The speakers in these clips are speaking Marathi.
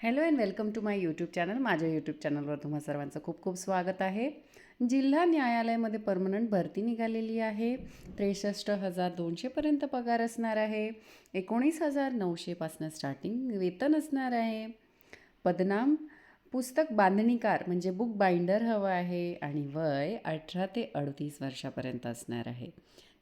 Hello and welcome to my YouTube channel. माझ्या यूट्यूब चॅनलवर तुम्हा सर्वांचं खूप खूप स्वागत आहे. जिल्हा न्यायालयामध्ये परमनंट भरती निघालेली आहे. त्रेसष्ट हजार दोनशेपर्यंत पगार असणार आहे. एकोणीस हजार नऊशेपासनं स्टार्टिंग वेतन असणार आहे. पदनाम पुस्तक बांधणीकार म्हणजे बुक बाइंडर हवं आहे आणि वय अठरा ते अडतीस वर्षापर्यंत असणार आहे.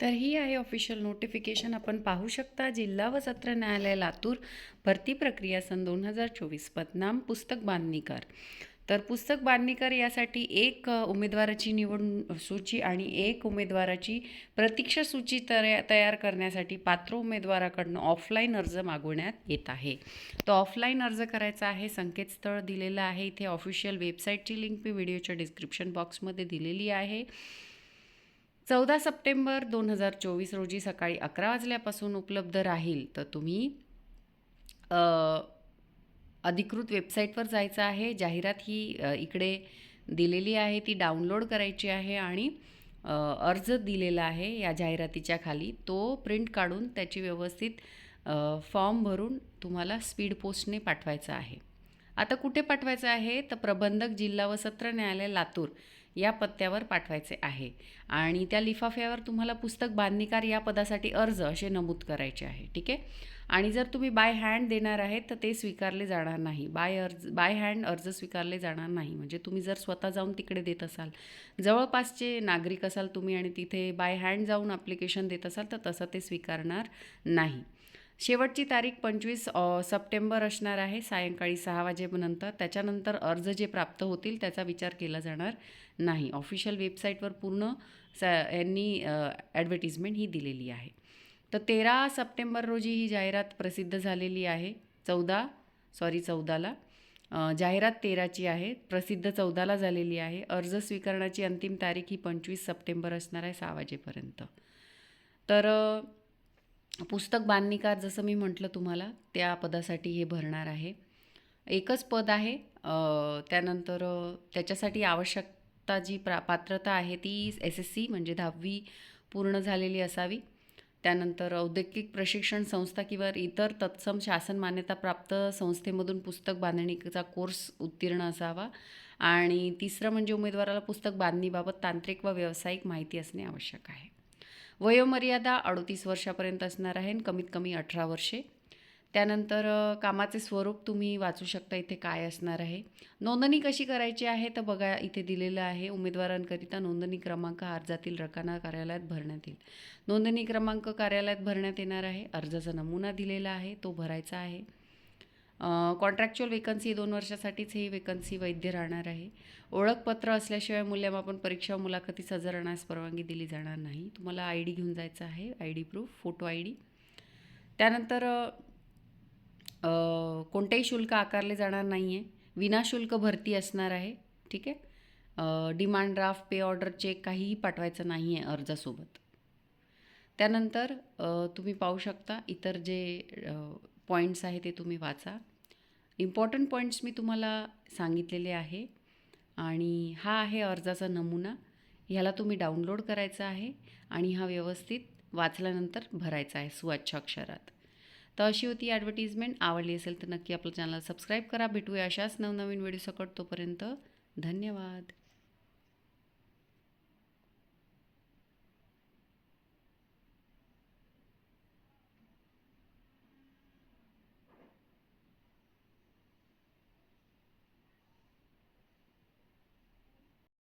तर ही आहे ऑफिशियल नोटिफिकेशन आपण पाहू शकता जिल्हा व सत्र न्यायालय लातूर भरती प्रक्रिया सन दोन हजार चोवीस. पदनाम पुस्तक बांधणीकर. तर पुस्तक बांधणीकर यासाठी एक उमेदवाराची निवड सूची आणि एक उमेदवाराची प्रतीक्षा सूची तया तयार करण्यासाठी पात्र उमेदवाराकडनं ऑफलाईन अर्ज मागवण्यात येत आहे. तो ऑफलाईन अर्ज करायचा आहे संकेतस्थळ दिलेलं आहे. इथे ऑफिशियल वेबसाईटची लिंक मी व्हिडिओच्या डिस्क्रिप्शन बॉक्समध्ये दिलेली आहे. चौदा सप्टेंबर दोन हजार चोवीस रोजी सकाळी अकरा वाजल्यापासून उपलब्ध राहील. तर तुम्ही अधिकृत वेबसाईटवर जायचं आहे. जाहिरात ही इकडे दिलेली आहे. ती डाउनलोड करायची आहे आणि अर्ज दिलेला आहे या जाहिरातीच्या खाली. तो प्रिंट काढून त्याची व्यवस्थित फॉर्म भरून तुम्हाला स्पीड पोस्टने पाठवायचा आहे. आता कुठे पाठवायचं आहे? तर प्रबंधक जिल्हा व सत्र न्यायालय लातूर. या पत्त्यावर पाठवायचे आहे. आणि त्या लिफाफ्यावर तुम्हाला पुस्तक बांधणीकार या पदासाठी अर्ज असे नमूद करायचे आहे. ठीक आहे? आणि जर तुम्ही बाय हँड देणार आहेत तर ते स्वीकारले जाणार नाही. बाय अर्ज बाय हँड अर्ज स्वीकारले जाणार नाही. म्हणजे तुम्ही जर स्वतः जाऊन तिकडे देत असाल जवळपासचे नागरिक असाल तुम्ही आणि तिथे बाय हँड जाऊन ॲप्लिकेशन देत असाल तर तसं ते स्वीकारणार नाही. शेवटची तारीख पंचवीस सप्टेंबर असणार आहे सायंकाळी सहा वाजेनंतर. त्याच्यानंतर अर्ज जे प्राप्त होतील त्याचा विचार केला जाणार नाही. ऑफिशियल वेबसाईटवर पूर्ण स यांनी ॲडव्हर्टिजमेंट ही दिलेली आहे. तर तेरा सप्टेंबर रोजी ही जाहिरात प्रसिद्ध झालेली आहे. चौदा सॉरी चौदाला. जाहिरात तेराची आहे. प्रसिद्ध चौदाला झालेली आहे. अर्ज स्वीकारण्याची अंतिम तारीख ही पंचवीस सप्टेंबर असणार आहे सहा वाजेपर्यंत. तर पुस्तक बांधणीकार जसं मी म्हटलं तुम्हाला त्या पदासाठी हे भरणार आहे. एकच पद आहे त्यानंतर त्याच्यासाठी आवश्यकता जी प्रा पात्रता आहे ती एस एस सी म्हणजे दहावी पूर्ण झालेली असावी. त्यानंतर औद्योगिक प्रशिक्षण संस्था किंवा इतर तत्सम शासन मान्यताप्राप्त संस्थेमधून पुस्तक बांधणीचा कोर्स उत्तीर्ण असावा. आणि तिसरं म्हणजे उमेदवाराला पुस्तक बांधणीबाबत तांत्रिक व व्यावसायिक माहिती असणे आवश्यक आहे. वयोमर्यादा अडतीस वर्षापर्यंत असणार आहे आणि कमीत कमी अठरा वर्षे. त्यानंतर कामाचे स्वरूप तुम्ही वाचू शकता इथे काय असणार आहे. नोंदणी कशी करायची आहे तर बघा इथे दिलेलं आहे उमेदवारांकरिता नोंदणी क्रमांक अर्जातील रकाना कार्यालयात भरण्यात येईल. नोंदणी क्रमांक कार्यालयात भरण्यात येणार आहे अर्जाचा नमुना दिलेला आहे तो भरायचा आहे. कॉन्ट्रॅक्च्युअल वेकन्सी दोन वर्षासाठीच ही वेकन्सी वैध राहणार आहे. ओळखपत्र असल्याशिवाय मूल्यमापन परीक्षा मुलाखतीस हजर राहण्यास परवानगी दिली जाणार नाही. तुम्हाला आय डी घेऊन जायचं आहे. I D proof photo I D त्यानंतर कोणतेही शुल्क आकारले जाणार नाही आहे विनाशुल्क भरती असणार आहे. ठीक आहे? Demand draft pay order cheque काहीही पाठवायचं नाही आहे अर्जासोबत. त्यानंतर तुम्ही पाहू शकता इतर जे पॉईंट्स आहे ते तुम्ही वाचा. इम्पॉर्टंट पॉईंट्स मी तुम्हाला सांगितलेले आहे आणि हा आहे अर्जाचा नमुना. ह्याला तुम्ही डाउनलोड करायचा आहे आणि हा व्यवस्थित वाचल्यानंतर भरायचा आहे सुवाच्छाक्षरात तर अशी होती ॲडव्हर्टिजमेंट आवडली असेल तर नक्की आपलं चॅनल सबस्क्राईब करा. भेटूया अशाच नवनवीन व्हिडिओ सकट तोपर्यंत. धन्यवाद.